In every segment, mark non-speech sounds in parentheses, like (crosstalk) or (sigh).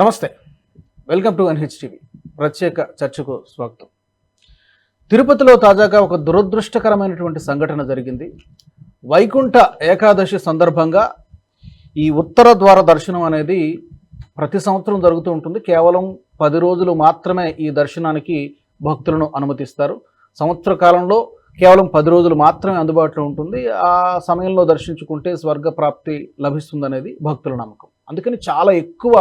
నమస్తే. Welcome to NHTV. ప్రత్యేక చర్చకు స్వాగతం. తిరుపతిలో తాజాగా ఒక దురదృష్టకరమైనటువంటి సంఘటన జరిగింది. వైకుంఠ ఏకాదశి సందర్భంగా ఈ ఉత్తర ద్వార దర్శనం అనేది ప్రతి సంవత్సరం జరుగుతూ ఉంటుంది. కేవలం పది రోజులు మాత్రమే ఈ దర్శనానికి భక్తులను అనుమతిస్తారు. సంవత్సర కాలంలో కేవలం పది రోజులు మాత్రమే అందుబాటులో ఉంటుంది. ఆ సమయంలో దర్శించుకుంటే స్వర్గ ప్రాప్తి లభిస్తుందనేది భక్తుల నమ్మకం. అందుకని చాలా ఎక్కువ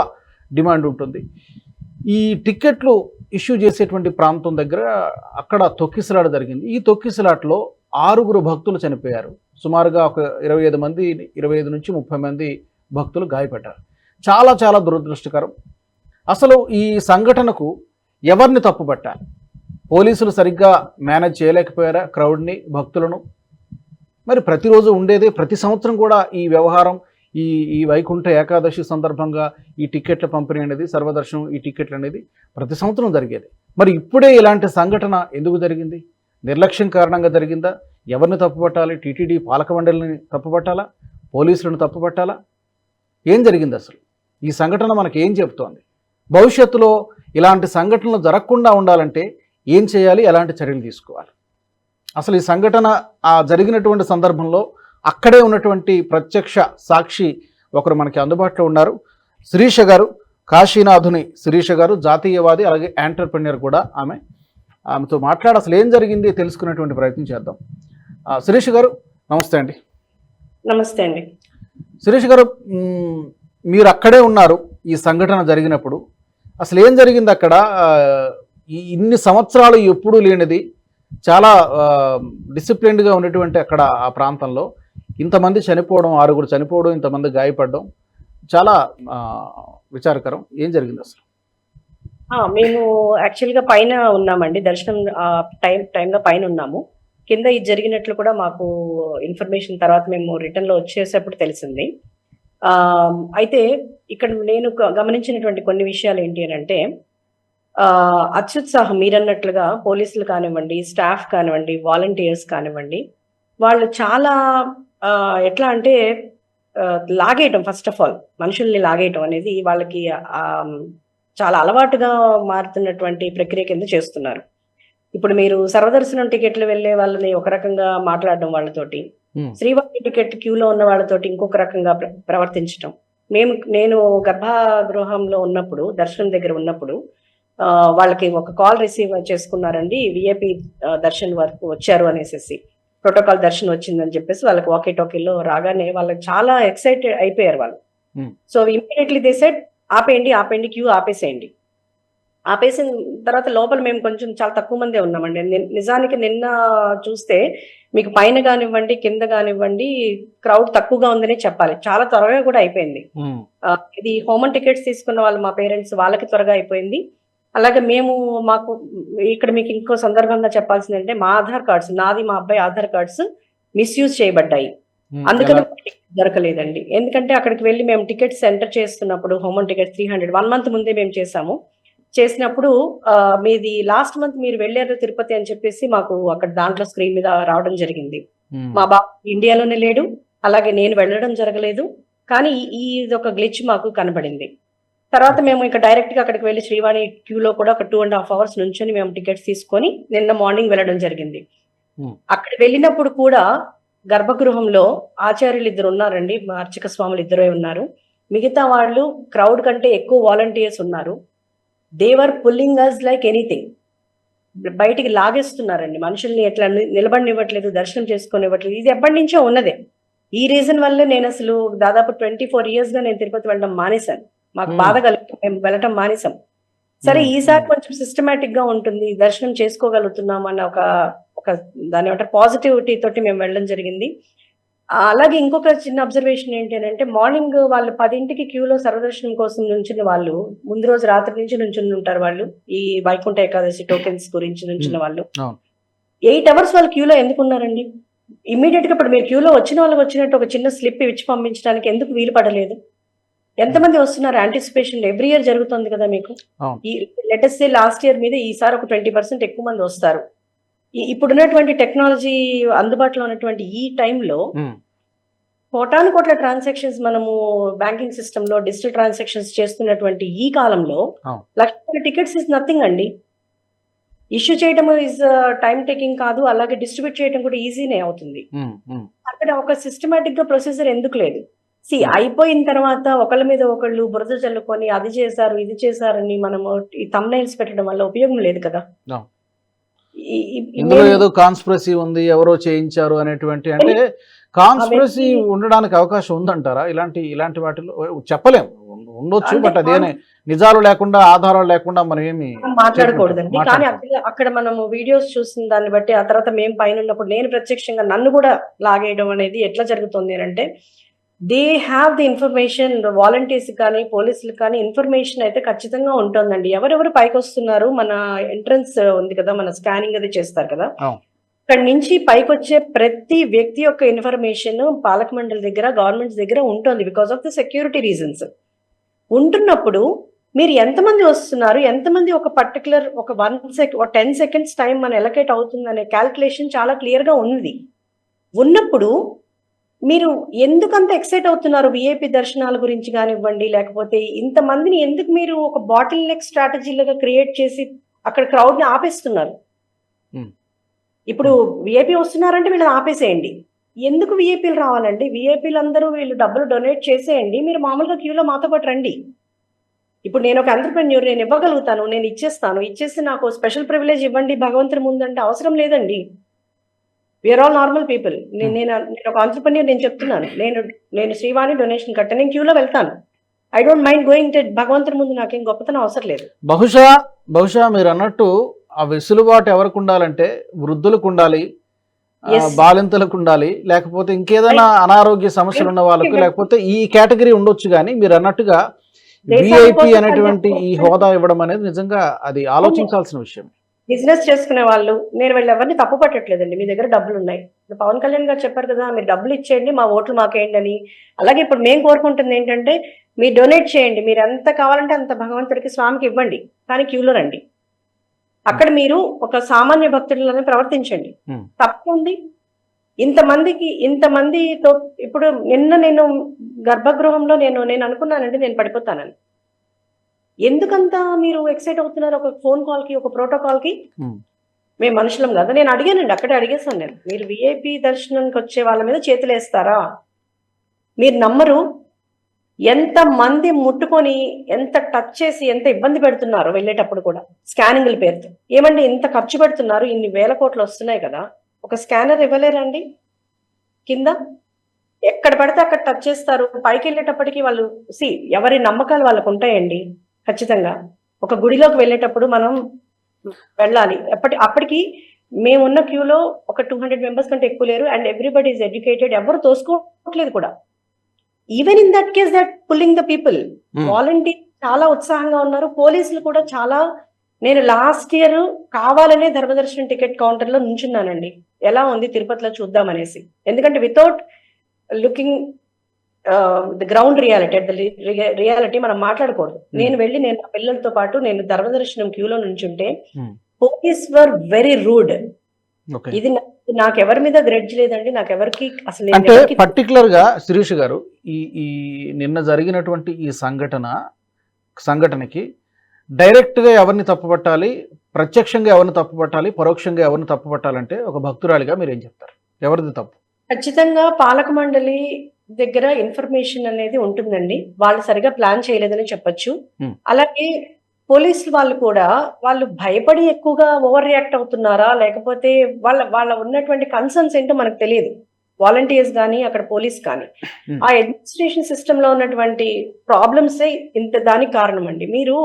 డిమాండ్ ఉంటుంది. ఈ టిక్కెట్లు ఇష్యూ చేసేటువంటి ప్రాంతం దగ్గర అక్కడ తొక్కిసలాట జరిగింది. ఈ తొక్కిసలాటలో ఆరుగురు భక్తులు చనిపోయారు. సుమారుగా ఒక ఇరవై ఐదు మంది ఇరవై ఐదు నుంచి ముప్పై మంది భక్తులు గాయపడ్డారు. చాలా చాలా దురదృష్టకరం. అసలు ఈ సంఘటనకు ఎవరిని తప్పుపట్టాలి? పోలీసులు సరిగ్గా మేనేజ్ చేయలేకపోయారా క్రౌడ్ని భక్తులను? మరి ప్రతిరోజు ఉండేదే ప్రతి సంవత్సరం కూడా ఈ వ్యవహారం ఈ ఈ వైకుంఠ ఏకాదశి సందర్భంగా ఈ టికెట్ల పంపిణీ అనేది సర్వదర్శనం ఈ టికెట్లు అనేది ప్రతి సంవత్సరం జరిగేది. మరి ఇప్పుడే ఇలాంటి సంఘటన ఎందుకు జరిగింది? నిర్లక్ష్యం కారణంగా జరిగిందా? ఎవరిని తప్పుపట్టాలి? టీటీడీ పాలక మండలిని తప్పుపట్టాలా? పోలీసులను తప్పుపట్టాలా? ఏం జరిగింది అసలు? ఈ సంఘటన మనకి ఏం చెబుతోంది? భవిష్యత్తులో ఇలాంటి సంఘటనలు జరగకుండా ఉండాలంటే ఏం చేయాలి? ఎలాంటి చర్యలు తీసుకోవాలి? అసలు ఈ సంఘటన ఆ జరిగినటువంటి సందర్భంలో అక్కడే ఉన్నటువంటి ప్రత్యక్ష సాక్షి ఒకరు మనకి అందుబాటులో ఉన్నారు. శిరీష గారు కాశీనాథుని శిరీష గారు జాతీయవాది అలాగే యాంటర్ప్రెన్యూర్ కూడా ఆమె. ఆమెతో మాట్లాడి అసలు ఏం జరిగింది తెలుసుకునేటువంటి ప్రయత్నం చేద్దాం. శిరీష గారు నమస్తే అండి. నమస్తే అండి. సురేష్ గారు మీరు అక్కడే ఉన్నారు ఈ సంఘటన జరిగినప్పుడు. అసలు ఏం జరిగింది అక్కడ? ఇన్ని సంవత్సరాలు ఎప్పుడూ లేనిది చాలా డిసిప్లిన్డ్గా ఉన్నటువంటి అక్కడ ఆ ప్రాంతంలో. ఇంతమంది చనిపోవడం ఆరుగురు చనిపోవడం ఇంతమంది గాయపడడం చాలా విచారకరం. ఏం జరిగింది అసలు? మేము యాక్చువల్గా పైన ఉన్నామండి. దర్శనం టైం టైంలో పైన ఉన్నాము. కింద ఇది జరిగినట్లు కూడా మాకు ఇన్ఫర్మేషన్ తర్వాత మేము రిటర్న్లో వచ్చేసేప్పుడు తెలిసింది. అయితే ఇక్కడ నేను గమనించినటువంటి కొన్ని విషయాలు ఏంటి అని అంటే అత్యుత్సాహం మీరన్నట్లుగా పోలీసులు కానివ్వండి స్టాఫ్ కానివ్వండి వాలంటీర్స్ కానివ్వండి వాళ్ళు చాలా ఎట్లా అంటే లాగేయటం ఫస్ట్ ఆఫ్ ఆల్ మనుషుల్ని లాగేయటం అనేది వాళ్ళకి చాలా అలవాటుగా మారుతున్నటువంటి ప్రక్రియ కింద చేస్తున్నారు. ఇప్పుడు మీరు సర్వదర్శనం టికెట్లు వెళ్ళే వాళ్ళని ఒక రకంగా మాట్లాడడం వాళ్ళతోటి. శ్రీవారి టికెట్ క్యూలో ఉన్న వాళ్ళతోటి ఇంకొక రకంగా ప్ర- ప్రవర్తించడం మేము నేను గర్భగృహంలో ఉన్నప్పుడు దర్శనం దగ్గర ఉన్నప్పుడు వాళ్ళకి ఒక కాల్ రిసీవ్ చేసుకున్నారండి విఐపి దర్శన్ వరకు వచ్చారు అనేసి ప్రోటోకాల్ దర్శనం వచ్చిందని చెప్పేసి వాళ్ళకి వాకీ టోకీలో రాగానే వాళ్ళకి చాలా ఎక్సైటెడ్ అయిపోయారు వాళ్ళు. Hmm. So immediately they set ఆపేయండి ఆపేయండి క్యూ ఆపేసేయండి. ఆపేసిన తర్వాత లోపల మేము కొంచెం చాలా తక్కువ మందే ఉన్నామండి. నిజానికి నిన్న చూస్తే మీకు పైన కానివ్వండి కింద కానివ్వండి క్రౌడ్ తక్కువగా ఉందనే చెప్పాలి. చాలా త్వరగా కూడా అయిపోయింది. ఆ, ఇది హోమన్ టికెట్స్ తీసుకున్న వాళ్ళు మా పేరెంట్స్ వాళ్ళకి త్వరగా అయిపోయింది. అలాగే మేము మాకు ఇక్కడ మీకు ఇంకో సందర్భంగా చెప్పాల్సింది అంటే మా ఆధార్ కార్డ్స్ నాది మా అబ్బాయి ఆధార్ కార్డ్స్ మిస్యూజ్ చేయబడ్డాయి. అందుకని దొరకలేదండి. ఎందుకంటే అక్కడికి వెళ్ళి మేము టికెట్స్ ఎంటర్ చేస్తున్నప్పుడు human ticket three hundred one month ముందే మేము చేసాము చేసినప్పుడు మీది లాస్ట్ మంత్ మీరు వెళ్ళారు తిరుపతి అని చెప్పేసి మాకు అక్కడ దాంట్లో స్క్రీన్ మీద రావడం జరిగింది. మ్, బాబు ఇండియాలోనే లేడు అలాగే నేను వెళ్ళడం జరగలేదు. కానీ ఇది ఒక గ్లిచ్ మాకు కనబడింది. తర్వాత మేము ఇంకా డైరెక్ట్గా అక్కడికి వెళ్ళి శ్రీవాణి క్యూలో కూడా ఒక టూ అండ్ హాఫ్ అవర్స్ నుంచొని మేము టికెట్స్ తీసుకొని నిన్న మార్నింగ్ వెళ్ళడం జరిగింది. అక్కడ వెళ్ళినప్పుడు కూడా గర్భగృహంలో ఆచార్యులు ఇద్దరు ఉన్నారండి అర్చక స్వాములు ఇద్దరే ఉన్నారు. మిగతా వాళ్ళు క్రౌడ్ కంటే ఎక్కువ వాలంటీర్స్ ఉన్నారు. They were pulling us like anything బయటికి లాగేస్తున్నారండి. మనుషుల్ని ఎట్లా నిలబడినివ్వట్లేదు దర్శనం చేసుకొనివ్వట్లేదు ఇది ఎప్పటి నుంచో ఉన్నదే. ఈ రీజన్ వల్లే నేను అసలు దాదాపు ట్వంటీ ఫోర్ ఇయర్స్గా నేను తిరుపతి వెళ్ళడం మానేశాను. మాకు. బాధ కలిగి మేము వెళ్ళటం మానేశాం సరే. ఈసారి కొంచెం సిస్టమేటిక్గా ఉంటుంది దర్శనం చేసుకోగలుగుతున్నాం అన్న ఒక ఒక దాని ఏమంటారు పాజిటివిటీ తోటి మేము వెళ్ళడం జరిగింది అలాగే ఇంకొక చిన్న అబ్జర్వేషన్ ఏంటి అని అంటే మార్నింగ్ వాళ్ళు పదింటికి క్యూలో సర్వదర్శనం కోసం నుంచిన వాళ్ళు ముందు రోజు రాత్రి నుంచి నుంచుని ఉంటారు వాళ్ళు ఈ వైకుంఠ ఏకాదశి టోకెన్స్ గురించి నుంచిన. వాళ్ళు. ఎయిట్ అవర్స్ వాళ్ళు క్యూలో ఎందుకు ఉన్నారండి ఇమ్మీడియట్గా ఇప్పుడు మీరు క్యూలో వచ్చిన వాళ్ళకి వచ్చినట్టు ఒక చిన్న స్లిప్ ఇచ్చి పంపించడానికి ఎందుకు వీలు పడలేదు ఎంతమంది వస్తున్నారు యాంటిసిపేషన్ ఎవ్రీ ఇయర్ జరుగుతుంది కదా మీకు. ఈ లెటెస్ట్ లాస్ట్ ఇయర్ మీద ఈసారి ఒక ట్వంటీ పర్సెంట్ ఎక్కువ మంది వస్తారు. ఇప్పుడున్నటువంటి టెక్నాలజీ అందుబాటులో ఉన్నటువంటి ఈ టైంలో కోటాను కోట్ల ట్రాన్సాక్షన్స్ మనము బ్యాంకింగ్ సిస్టమ్లో డిజిటల్ ట్రాన్సాక్షన్స్ చేస్తున్నటువంటి ఈ కాలంలో అవును. లక్ష టికెట్స్ ఇస్ నథింగ్ అండి. ఇష్యూ చేయడం ఇస్ టైం టేకింగ్ కాదు అలాగే డిస్ట్రిబ్యూట్ చేయడం కూడా ఈజీనే అవుతుంది. అక్కడ ఒక సిస్టమేటిక్గా ప్రొసీజర్ ఎందుకు లేదు? సి అయిపోయిన తర్వాత ఒకళ్ళ మీద ఒకళ్ళు బురద చల్లుకొని అది చేశారు ఇది చేశారని మనము ఈ తమ్నైల్స్ పెట్టడం వల్ల ఉపయోగం లేదు కదా. ఇందులో ఏదో కాన్స్పిరసీ ఉంది ఎవరో చేయించారు అనేటువంటి అంటే కాన్స్పిరసీ ఉండడానికి అవకాశం ఉందంటారా? ఇలాంటి ఇలాంటి వాటిలో చెప్పలేం. ఉండొచ్చు బట్ అదేనే నిజాలు లేకుండా ఆధారాలు లేకుండా మనం ఏమి మాట్లాడకూడదండి. కానీ. అక్కడ మనము వీడియోస్ చూసిన దాన్ని బట్టి ఆ తర్వాత మేము పైన ఉన్నప్పుడు నేను ప్రత్యక్షంగా నన్ను కూడా లాగేయడం అనేది ఎట్లా జరుగుతుంది అని అంటే they have the information volunteers కానీ పోలీసులు కానీ ఇన్ఫర్మేషన్ అయితే ఖచ్చితంగా ఉంటుందండి. ఎవరెవరు పైకి వస్తున్నారు? మన ఎంట్రన్స్ ఉంది కదా మన స్కానింగ్ అది చేస్తారు కదా. అక్కడి నుంచి పైకి వచ్చే ప్రతి వ్యక్తి యొక్క ఇన్ఫర్మేషన్ పాలక మండలి దగ్గర గవర్నమెంట్ దగ్గర ఉంటుంది because of the security reasons ఉంటున్నప్పుడు మీరు ఎంతమంది వస్తున్నారు? ఎంతమంది ఒక పర్టికులర్ ఒక వన్ సెక్ ఒక టెన్ సెకండ్స్ టైం మన ఎలకేట్ అవుతుంది అనే క్యాల్కులేషన్ చాలా క్లియర్గా ఉంది. ఉన్నప్పుడు మీరు ఎందుకంత ఎక్సైట్ అవుతున్నారు విఐపి దర్శనాల గురించి కానివ్వండి లేకపోతే ఇంతమందిని ఎందుకు మీరు ఒక బాటిల్ నెక్ స్ట్రాటజీలుగా క్రియేట్ చేసి అక్కడ క్రౌడ్ని ఆపేస్తున్నారు? Hmm. ఇప్పుడు విఐపి వస్తున్నారంటే వీళ్ళని ఆపేసేయండి. ఎందుకు విఐపీలు రావాలండి? విఐపీలు అందరూ వీళ్ళు డబ్బులు డొనేట్ చేసేయండి. మీరు మామూలుగా క్యూలో మాతో పాటు రండి. ఇప్పుడు నేను ఒక ఎంటర్ప్రెన్యూర్ నేను ఇవ్వగలుగుతాను నేను ఇచ్చేస్తాను. ఇచ్చేసి నాకు స్పెషల్ ప్రివిలేజ్ ఇవ్వండి భగవంతుని ముందంటే అవసరం లేదండి. వీఆర్ ఆల్ నార్మల్ పీపుల్ నేను నేను ఒక ఆంటర్ప్రెన్యూర్ నేను చెప్తున్నాను. నేను నేను శ్రీవాణి డొనేషన్ కట్ట నేను క్యూలో వెళ్తాను. I don't mind going to భగవంతుని ముందు నాకేం గొప్పతనం అవసరం లేదు. బహుశా బహుశా మీరు అన్నట్టు ఆ వెసులుబాటు ఎవరికి ఉండాలంటే వృద్ధులకు ఉండాలి. బాలింతలకు ఉండాలి లేకపోతే ఇంకేదైనా అనారోగ్య సమస్యలు ఉన్న వాళ్ళకు లేకపోతే ఈ కేటగిరీ ఉండొచ్చు కానీ మీరు అన్నట్టుగా విఐపి అనేటువంటి ఈ హోదా ఇవ్వడం అనేది నిజంగా అది ఆలోచించాల్సిన విషయం. బిజినెస్ చేసుకునే వాళ్ళు నేను వీళ్ళు ఎవరిని తప్పు పట్టట్లేదండి. మీ దగ్గర డబ్బులు ఉన్నాయి. పవన్ కళ్యాణ్ గారు చెప్పారు కదా మీరు డబ్బులు ఇచ్చేయండి మా ఓట్లు మాకేయండి అని. అలాగే ఇప్పుడు మేము కోరుకుంటుంది ఏంటంటే మీరు డొనేట్ చేయండి. మీరు ఎంత కావాలంటే అంత భగవంతుడికి స్వామికి ఇవ్వండి. కానీ క్యూలో రండి. అక్కడ మీరు ఒక సామాన్య భక్తులని ప్రవర్తించండి. తప్పండి ఇంతమందికి ఇంతమందితో ఇప్పుడు నిన్న నేను గర్భగృహంలో నేను నేను అనుకున్నానండి నేను పడిపోతానని. ఎందుకంత మీరు ఎక్సైట్ అవుతున్నారు ఒక ఫోన్ కాల్కి ఒక ప్రోటోకాల్కి. మేము మనుషులం కదా. నేను అడిగానండి అక్కడే అడిగేసాను నేను. మీరు విఐపి దర్శనానికి వచ్చే వాళ్ళ మీద చేతులు వేస్తారా? మీరు నమ్మరు? ఎంత మంది ముట్టుకొని ఎంత టచ్ చేసి ఎంత ఇబ్బంది పెడుతున్నారు వెళ్ళేటప్పుడు కూడా? స్కానింగ్ల పేరుతో. ఏమండి ఇంత ఖర్చు పెడుతున్నారు ఇన్ని వేల కోట్లు వస్తున్నాయి కదా? ఒక స్కానర్ ఇవ్వలేరండి? కింద? ఎక్కడ పడితే అక్కడ టచ్ చేస్తారు. పైకి వెళ్ళేటప్పటికి వాళ్ళు సి ఎవరి నమ్మకాలు వాళ్ళకు ఉంటాయండి? ఖచ్చితంగా. ఒక గుడిలోకి వెళ్ళేటప్పుడు మనం వెళ్ళాలి. ఎప్పటి అప్పటికి మేమున్న క్యూలో ఒక టూ హండ్రెడ్ మెంబర్స్ కంటే ఎక్కువ లేరు. And everybody is educated. ఎవరు తోసుకోవట్లేదు కూడా. Even in that case that pulling the people. Volunteer చాలా ఉత్సాహంగా ఉన్నారు. పోలీసులు కూడా చాలా నేను లాస్ట్ ఇయర్ కావాలనే ధర్మదర్శనం టికెట్ కౌంటర్లో నుంచున్నానండి. ఎలా ఉంది తిరుపతిలో చూద్దామనేసి. ఎందుకంటే without looking the ground reality at the reality మనం మాట్లాడకూడదు. నేను వెళ్ళి నేను పిల్లలతో పాటు నేను ధర్మదర్శనం క్యూలో నుంచుంటే Hmm. Police were very rude ఇది నా- నాకు ఎవరి మీద గ్రెడ్జ్ లేదండి నాకు ఎవరికి అసలు అంటే పర్టికులర్గా శిరీష్ గారు ఈ ఈ నిన్న జరిగినటువంటి ఈ సంఘటన సంఘటనకి డైరెక్ట్గా ఎవరిని తప్పుపట్టాలి ప్రత్యక్షంగా ఎవరిని తప్పుపట్టాలి పరోక్షంగా ఎవరిని తప్పుపట్టాలంటే ఒక భక్తురాలిగా మీరు ఏం చెప్తారు? ఎవరిది తప్పు? ఖచ్చితంగా పాలక మండలి దగ్గర ఇన్ఫర్మేషన్ అనేది ఉంటుందండి. వాళ్ళు సరిగా ప్లాన్ చేయలేదని చెప్పొచ్చు. అలాగే పోలీసులు వాళ్ళు కూడా వాళ్ళు భయపడి ఎక్కువగా ఓవర్ రియాక్ట్ అవుతున్నారా? లేకపోతే వాళ్ళ వాళ్ళ ఉన్నటువంటి కన్సర్న్స్ ఏంటో మనకు తెలియదు. వాలంటీర్స్ కానీ అక్కడ పోలీస్ కానీ. ఆ అడ్మినిస్ట్రేషన్ సిస్టమ్లో ఉన్నటువంటి ప్రాబ్లమ్స్ ఇంత దానికి కారణం అండి మీరు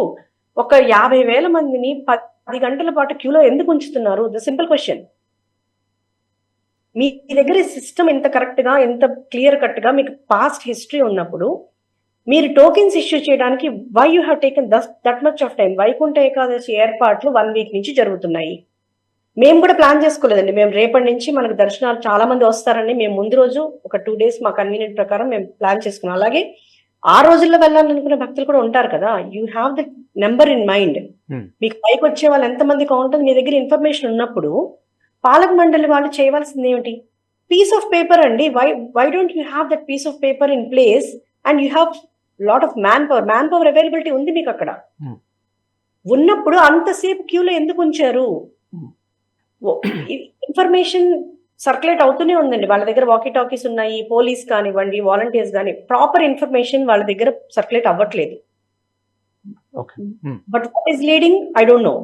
ఒక యాభై వేల మందిని పది గంటల పాటు క్యూలో ఎందుకు ఉంచుతున్నారు? The simple question. మీ దగ్గర సిస్టమ్ ఇంత కరెక్ట్గా ఇంత క్లియర్ కట్గా మీకు పాస్ట్ హిస్టరీ ఉన్నప్పుడు మీరు టోకెన్స్ ఇష్యూ చేయడానికి why you have taken this that much of time Vaikuntha Ekadashi ఏర్పాట్లు వన్ వీక్ నుంచి జరుగుతున్నాయి. మేము కూడా ప్లాన్ చేసుకోలేదండి. మేము రేపటి నుంచి మనకు దర్శనాలు చాలా మంది వస్తారని మేము ముందు రోజు ఒక టూ డేస్ మా కన్వీనియంట్ ప్రకారం మేము ప్లాన్ చేసుకున్నాం. అలాగే ఆ రోజుల్లో వెళ్ళాలనుకునే భక్తులు కూడా ఉంటారు కదా. You have the number in mind. మీకు పైకి వచ్చే వాళ్ళు ఎంతమంది కౌంటర్ మీ దగ్గర ఇన్ఫర్మేషన్ ఉన్నప్పుడు పాలక మండలి వాళ్ళు చేయవలసింది ఏమిటి? పీస్ ఆఫ్ పేపర్ అండి. Why why don't you have that piece of paper in place and you have lot of man power man power availability ఉంది మీకు అక్కడ. Hmm. ఉన్నప్పుడు అంతసేపు క్యూలో ఎందుకు ఉంచారు? Hmm. ఇన్ఫర్మేషన్ సర్క్యులేట్ అవుతూనే ఉందండి. వాళ్ళ దగ్గర వాకీ టాకీస్ ఉన్నాయి పోలీస్ కానివ్వండి వాలంటీర్స్ కానీ ప్రాపర్ ఇన్ఫర్మేషన్ వాళ్ళ దగ్గర సర్క్యులేట్ అవ్వట్లేదు. Hmm. But what is leading I don't know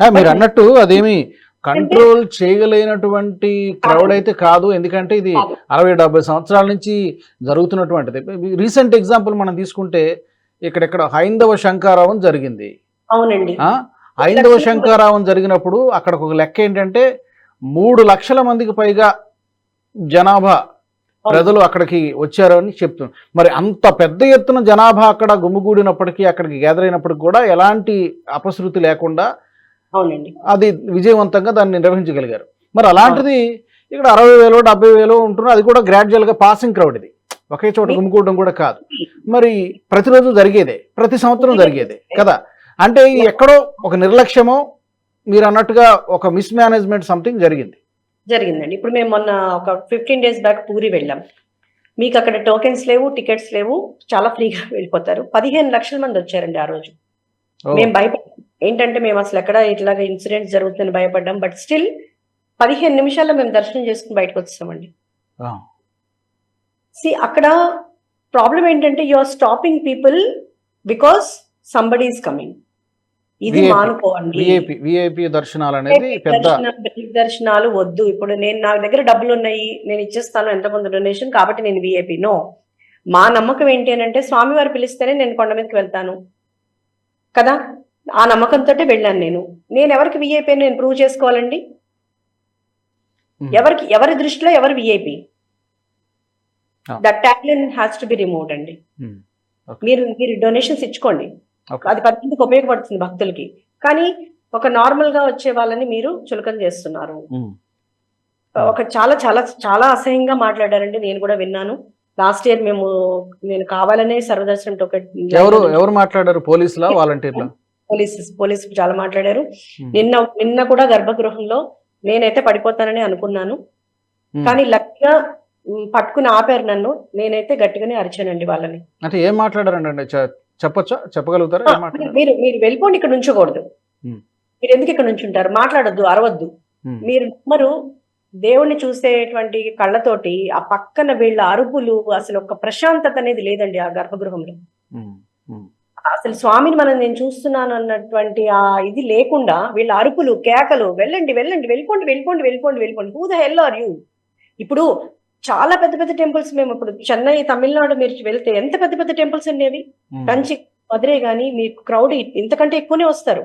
మీరు అన్నట్టు అదేమి కంట్రోల్ చేయగలిగినటువంటి క్రౌడ్ అయితే కాదు. ఎందుకంటే ఇది. అరవై డెబ్బై సంవత్సరాల నుంచి జరుగుతున్నటువంటిది. రీసెంట్ ఎగ్జాంపుల్ మనం తీసుకుంటే ఇక్కడెక్కడ హైందవ శంకారావం జరిగింది. అవునండి. హైందవ శంకారావం జరిగినప్పుడు అక్కడ ఒక లెక్క ఏంటంటే మూడు లక్షల మందికి పైగా జనాభా ప్రజలు అక్కడికి వచ్చారని చెప్తున్నారు. మరి అంత పెద్ద ఎత్తున జనాభా అక్కడ గుమిగూడినప్పటికీ అక్కడికి గ్యాదర్ అయినప్పటికీ కూడా ఎలాంటి అపశృతి లేకుండా అవునండి. అది విజయవంతంగా దాన్ని నిర్వహించగలిగారు. మరి అలాంటిది ఇక్కడ అరవై వేలు డెబ్బై వేలు ఉంటున్నారు అది కూడా గ్రాడ్యువల్గా పాసింగ్ క్రౌడ్ ఇది. ఒకే చోట గుమ్ముకోవడం కూడా కాదు. మరి ప్రతిరోజు జరిగేదే ప్రతి సంవత్సరం జరిగేదే కదా? అంటే ఎక్కడో ఒక నిర్లక్ష్యమో మీరు అన్నట్టుగా ఒక మిస్ మేనేజ్మెంట్ సంథింగ్ జరిగింది. జరిగిందండి. ఇప్పుడు మేము మొన్న ఒక ఫిఫ్టీన్ డేస్ బ్యాక్ పూరి వెళ్ళాం. మీకు అక్కడ టోకెన్స్ లేవు టికెట్స్ లేవు చాలా ఫ్రీగా వెళ్ళిపోతారు. పదిహేను లక్షల మంది వచ్చారండి ఆ రోజు. మేము భయపడ్డాం. ఏంటంటే మేము అసలు ఎక్కడ ఇట్లాగా ఇన్సిడెంట్స్ జరుగుతుందని భయపడ్డాం బట్ స్టిల్ పదిహేను నిమిషాల్లో మేము దర్శనం చేసుకుని బయటకు వచ్చామండి ఆ, సి అక్కడ ప్రాబ్లం ఏంటంటే you are stopping people because somebody is coming ఇది. మానుకోండి. దర్శనాలు అనేది దర్శనాలు వద్దు. ఇప్పుడు నేను నా దగ్గర డబ్బులు ఉన్నాయి నేను ఇచ్చేస్తాను ఎంతమంది డొనేషన్ కాబట్టి నేను విఐపి నో మా నమ్మకం ఏంటి అని అంటే స్వామివారు పిలిస్తేనే నేను కొండ మీదకి వెళ్తాను. కదా? ఆ నమ్మకంతో వెళ్ళాను నేను. నేను ఎవరికి విఐపి నేను ప్రూవ్ చేసుకోవాలండి? ఉమ్, ఎవరికి ఎవరి దృష్టిలో ఎవరు VIP. That tagline has to be removed అండి. Okay. మీరు మీరు డొనేషన్స్ ఇచ్చుకోండి. అది పది మందికి ఉపయోగపడుతుంది భక్తులకి. కానీ ఒక నార్మల్గా వచ్చే వాళ్ళని మీరు చులకన చేస్తున్నారు. ఉమ్, ఒక చాలా చాలా చాలా అసహ్యంగా మాట్లాడారండి. నేను కూడా విన్నాను. లాస్ట్ ఇయర్ మేము నేను కావాలనే సర్వదర్శనం టోకెట్ ఎవరు ఎవరు మాట్లాడారు? పోలీసులా (laughs) వాలంటీర్లా పోలీస్ పోలీస్ చాలా మాట్లాడారు. నిన్న నిన్న కూడా గర్భగృహంలో నేనైతే పడిపోతానని అనుకున్నాను. కానీ లక్కీగా మ్, పట్టుకుని ఆపారు నన్ను. నేనైతే గట్టిగానే అరిచానండి వాళ్ళని. అంటే ఏం మాట్లాడారండి? చెప్పొచ్చా? చెప్పగలుగుతారా? మీరు మీరు వెళ్ళిపోండి ఇక్కడ నుంచోకూడదు. ఉమ్. మీరు ఎందుకు ఇక్కడ నుంచి ఉంటారు మాట్లాడొద్దు అరవద్దు. మీరు నమ్మరు దేవుణ్ణి చూసేటువంటి కళ్ళతోటి ఆ పక్కన వీళ్ళ అరుపులు అసలు ఒక ప్రశాంతత అనేది లేదండి ఆ గర్భగృహంలో. అసలు స్వామిని మనం నేను చూస్తున్నాను అన్నటువంటి ఆ ఇది లేకుండా వీళ్ళ అరుపులు కేకలు వెళ్ళండి వెళ్ళండి వెళ్ళిపోండి వెళ్ళిపోండి వెళ్ళిపోండి వెళ్ళిపోండి who the hell are you ఇప్పుడు చాలా పెద్ద పెద్ద టెంపుల్స్ మేము ఇప్పుడు చెన్నై తమిళనాడు మీరు వెళ్తే ఎంత పెద్ద పెద్ద టెంపుల్స్ అవి ఉమ్. కంచి మధురే గానీ మీకు క్రౌడ్ ఇంతకంటే ఎక్కువనే వస్తారు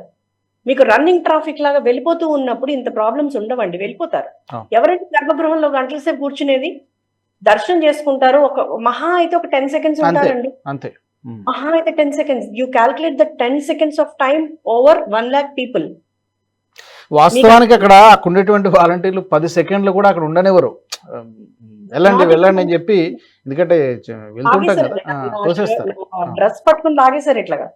మీకు రన్నింగ్ ట్రాఫిక్ లాగా వెళ్ళిపోతూ ఉన్నప్పుడు ఇంత ప్రాబ్లమ్స్ ఉండవండి వెళ్ళిపోతారు. ఎవరైతే గర్భగృహంలో గంటల సేపు కూర్చునేది దర్శనం చేసుకుంటారు ఒక మహా అయితే ఒక టెన్ సెకండ్స్. ఉంటారండి అంతే అయితే ten seconds you calculate the ten seconds of time over one lakh people వాస్తవానికి అక్కడ అక్కడ ఉండేటువంటి వాలంటీర్లు పది సెకండ్లు కూడా అక్కడ ఉండనివ్వరు. వెళ్ళండి వెళ్ళండి అని చెప్పి ఎందుకంటే చ- వెళ్తుంటాం కదా. ఆ, తోసేస్తారు. డ్రెస్ పట్టుకుని లాగేశారు ఇట్లాగా.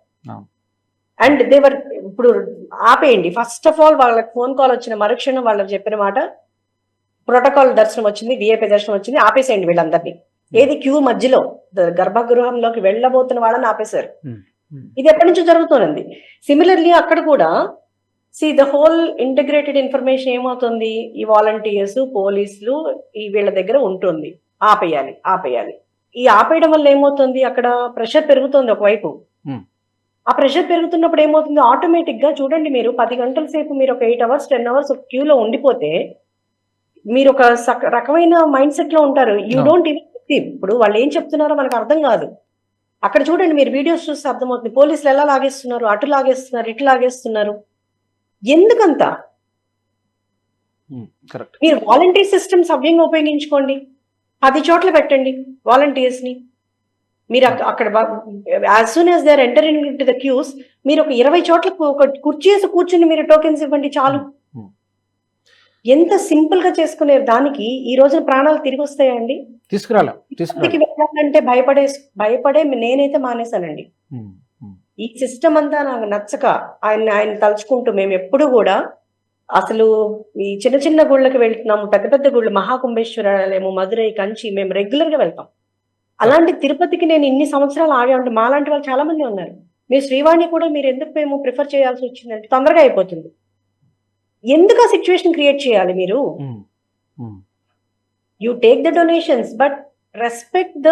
అండ్ దేవర్ ఇప్పుడు ఆపేయండి. ఫస్ట్ ఆఫ్ ఆల్ వాళ్ళకి ఫోన్ కాల్ వచ్చిన మరుక్షణం వాళ్ళకి చెప్పిన మాట ప్రోటోకాల్ దర్శనం వచ్చింది విఐపి దర్శనం వచ్చింది ఆపేసేయండి వీళ్ళందరినీ. ఏది క్యూ మధ్యలో? గర్భగృహంలోకి వెళ్ళబోతున్న వాళ్ళని ఆపేశారు. ఉమ్, ఉమ్. ఇది ఎప్పటి నుంచో జరుగుతోంది సిమిలర్లీ అక్కడ కూడా see the whole integrated information ఏమవుతుంది? ఈ వాలంటీర్స్ పోలీసులు ఈ వీళ్ళ దగ్గర ఉంటుంది. ఆపేయాలి ఆపేయాలి. ఈ ఆపేయడం వల్ల ఏమవుతుంది? అక్కడ ప్రెషర్ పెరుగుతుంది ఒకవైపు. Hmm. ఆ ప్రెషర్ పెరుగుతున్నప్పుడు ఏమవుతుంది? ఆటోమేటిక్గా చూడండి మీరు పది గంటల సేపు మీరు ఒక ఎయిట్ అవర్స్ టెన్ అవర్స్ క్యూలో ఉండిపోతే మీరు ఒక సక- రకమైన మైండ్ సెట్లో ఉంటారు. యూ. డోంట్ ఇప్పుడు వాళ్ళు ఏం చెప్తున్నారో మనకు అర్థం కాదు. అక్కడ చూడండి మీరు వీడియోస్ చూస్తే అర్థమవుతుంది. పోలీసులు ఎలా లాగేస్తున్నారు? అటు లాగేస్తున్నారు? ఇటు లాగేస్తున్నారు? ఎందుకంత? కరెక్ట్ మీరు వాలంటీర్ సిస్టమ్ సవ్యంగా ఉపయోగించుకోండి. పది చోట్ల పెట్టండి వాలంటీర్స్ని మీరు అక్క- అక్కడ as soon as they're entering to the queues మీరు ఒక ఇరవై చోట్ల ఒక కుర్చీ వేసి కూర్చుని మీరు టోకెన్స్ ఇవ్వండి చాలు. Hmm. ఎంత సింపుల్గా చేసుకునే దానికి ఈ రోజున ప్రాణాలు తిరిగి వస్తాయండి తీసుకురాలేం తీసుకురాలేం. తిరుపతికి వెళ్ళాలంటే భయపడే భయపడే నేనైతే మానేశానండి. ఈ సిస్టమ్ అంతా నాకు నచ్చక ఆయన ఆయన తలుచుకుంటూ మేము ఎప్పుడు కూడా అసలు ఈ చిన్న చిన్న గుళ్ళకి వెళ్తున్నాము పెద్ద పెద్ద గుళ్ళు మహాకుంభేశ్వరాలయము మధురై కంచి మేము రెగ్యులర్గా వెళ్తాం. అలాంటి తిరుపతికి నేను ఇన్ని సంవత్సరాలు ఆగే ఉంటే మాలాంటి వాళ్ళు చాలా మంది ఉన్నారు. మీ శ్రీవాణి కూడా మీరు ఎందుకు మేము ప్రిఫర్ చేయాల్సి వచ్చిందంటే తొందరగా అయిపోతుంది. ఎందుకు ఆ సిచ్యువేషన్ క్రియేట్ చేయాలి మీరు? You take the donations but respect the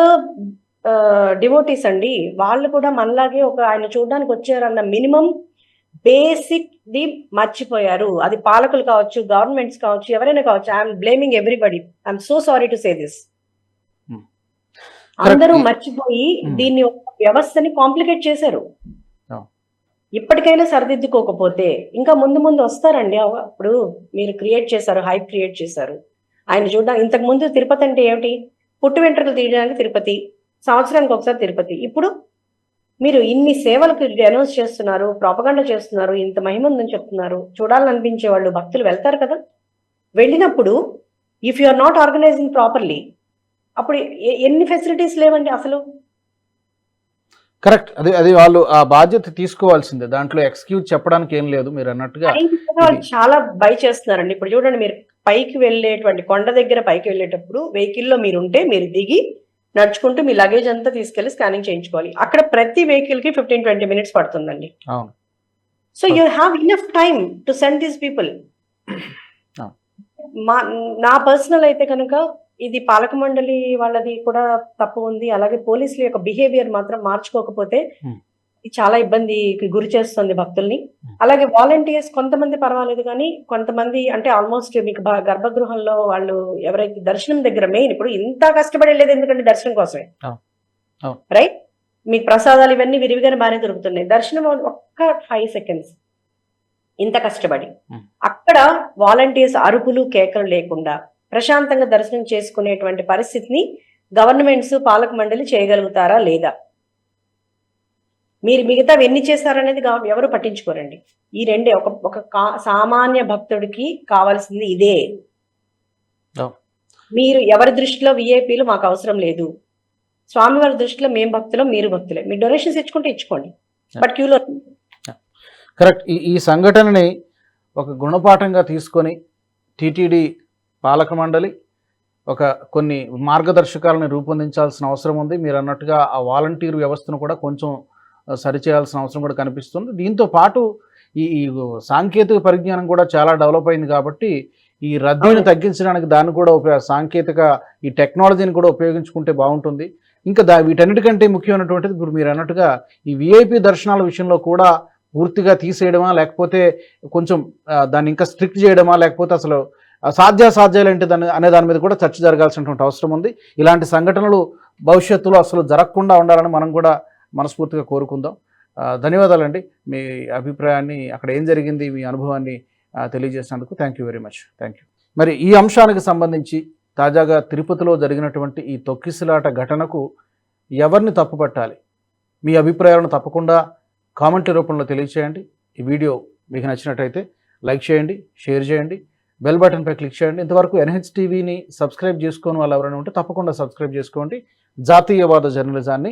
devotees అండి వాళ్ళు కూడా మనలాగే ఒక ఆయన చూడడానికి వచ్చారన్న మినిమం బేసిక్ ది మర్చిపోయారు అది పాలకులు కావచ్చు గవర్నమెంట్స్ కావచ్చు ఎవరైనా కావచ్చు I'm blaming everybody I'm so sorry to say this. అందరూ. మర్చిపోయి Hmm. దీన్ని ఒక వ్యవస్థని కాంప్లికేట్ చేశారు Oh. ఇప్పటికైనా సరిదిద్దుకోకపోతే ఇంకా ముందు ముందు వస్తారండి అప్పుడు మీరు క్రియేట్ చేశారు హైప్ క్రియేట్ చేశారు ఆయన చూడడానికి ఇంతకు ముందు తిరుపతి అంటే ఏమిటి? పుట్టు వెంట్రుకలు తీయడానికి తిరుపతి సంవత్సరానికి ఒకసారి తిరుపతి. ఇప్పుడు మీరు ఇన్ని సేవలకు అనౌన్స్ చేస్తున్నారు ప్రాపగండ చేస్తున్నారు ఇంత మహిమ ఉందని చెప్తున్నారు. చూడాలనిపించే వాళ్ళు భక్తులు వెళ్తారు కదా? వెళ్ళినప్పుడు if you are not organising properly అప్పుడు ఎన్ని ఫెసిలిటీస్ లేవండి అసలు? కరెక్ట్ అది అది వాళ్ళు ఆ బాధ్యత తీసుకోవాల్సిందే. దాంట్లో ఎక్స్క్యూజ్ చెప్పడానికి ఏం లేదు మీరు అన్నట్టుగా చాలా బై చేస్తున్నారండి. ఇప్పుడు చూడండి మీరు పైకి వెళ్ళేటువంటి కొండ దగ్గర పైకి వెళ్ళేటప్పుడు వెహికల్లో మీరు ఉంటే మీరు దిగి నడుచుకుంటూ మీ లగేజ్ అంతా తీసుకెళ్ళి స్కానింగ్ చేయించుకోవాలి. అక్కడ ప్రతి వెహికల్కి ఫిఫ్టీన్ ట్వంటీ మినిట్స్ పడుతుందండి. So you have enough time to send these people. మా నా పర్సనల్ అయితే కనుక ఇది పాలక మండలి వాళ్ళది కూడా తప్పు ఉంది. అలాగే పోలీసుల యొక్క బిహేవియర్ మాత్రం మార్చుకోకపోతే చాలా ఇబ్బందికి గురి చేస్తుంది భక్తుల్ని. అలాగే వాలంటీర్స్ కొంతమంది పర్వాలేదు కానీ కొంతమంది అంటే ఆల్మోస్ట్ మీకు గర్భగృహంలో వాళ్ళు ఎవరైతే దర్శనం దగ్గర మెయిన్ ఇప్పుడు ఇంత కష్టపడి వెళ్ళేది ఎందుకంటే దర్శనం కోసమే. రైట్ మీకు ప్రసాదాలు ఇవన్నీ విరివిగానే బాగానే దొరుకుతున్నాయి దర్శనం ఒక్క ఫైవ్ సెకండ్స్ ఇంత కష్టపడి. అక్కడ వాలంటీర్స్ అరుపులు కేకలు లేకుండా ప్రశాంతంగా దర్శనం చేసుకునేటువంటి పరిస్థితిని గవర్నమెంట్స్ పాలక మండలి చేయగలుగుతారా లేదా మీరు మిగతా ఎన్ని చేస్తారనేది గవ- ఎవరు పట్టించుకోరండి. ఈ రెండే ఒక ఒక సామాన్య భక్తుడికి కావాల్సింది ఇదే. మీరు ఎవరి దృష్టిలో విఐపీలు మాకు అవసరం లేదు. స్వామివారి దృష్టిలో మేము భక్తులం మీరు భక్తులే. మీరు డొనేషన్స్ ఇచ్చుకుంటే ఇచ్చుకోండి. బట్ క్యూలో కరెక్ట్. ఈ ఈ సంఘటనని ఒక గుణపాఠంగా తీసుకొని టీటీడీ పాలక మండలి ఒక కొన్ని మార్గదర్శకాలను రూపొందించాల్సిన అవసరం ఉంది. మీరు అన్నట్టుగా ఆ వాలంటీర్ వ్యవస్థను కూడా కొంచెం సరిచేయాల్సిన అవసరం కూడా కనిపిస్తుంది. దీంతో పాటు ఈ సాంకేతిక పరిజ్ఞానం కూడా చాలా డెవలప్ అయింది కాబట్టి ఈ రద్దీని. తగ్గించడానికి దాన్ని కూడా ఉపయోగ సాంకేతిక ఈ టెక్నాలజీని కూడా ఉపయోగించుకుంటే బాగుంటుంది. ఇంకా దా వీటన్నిటికంటే ముఖ్యమైనటువంటిది ఇప్పుడు మీరు అన్నట్టుగా ఈ విఐపి దర్శనాల విషయంలో కూడా పూర్తిగా తీసేయడమా లేకపోతే కొంచెం దాన్ని ఇంకా స్ట్రిక్ట్ చేయడమా లేకపోతే అసలు సాధ్యాసాధ్యాలు ఏంటి దాని అనే దాని మీద కూడా చర్చ జరగాల్సినటువంటి అవసరం ఉంది. ఇలాంటి సంఘటనలు భవిష్యత్తులో అసలు జరగకుండా ఉండాలని మనం కూడా మనస్ఫూర్తిగా కోరుకుందాం. ధన్యవాదాలండి. మీ అభిప్రాయాన్ని అక్కడ ఏం జరిగింది మీ అనుభవాన్ని తెలియజేసినందుకు thank you very much. Thank you. మరి ఈ అంశానికి సంబంధించి తాజాగా తిరుపతిలో జరిగినటువంటి ఈ తొక్కిసలాట ఘటనకు ఎవరిని తప్పుపట్టాలి? మీ అభిప్రాయాలను తప్పకుండా కామెంట్ల రూపంలో తెలియచేయండి. ఈ వీడియో మీకు నచ్చినట్టయితే లైక్ చేయండి షేర్ చేయండి బెల్ బటన్పై క్లిక్ చేయండి. ఇంతవరకు ఎన్హెచ్ టీవీని సబ్స్క్రైబ్ చేసుకోని వాళ్ళు ఎవరైనా ఉంటే తప్పకుండా సబ్స్క్రైబ్ చేసుకోండి. జాతీయవాద జర్నలిజాన్ని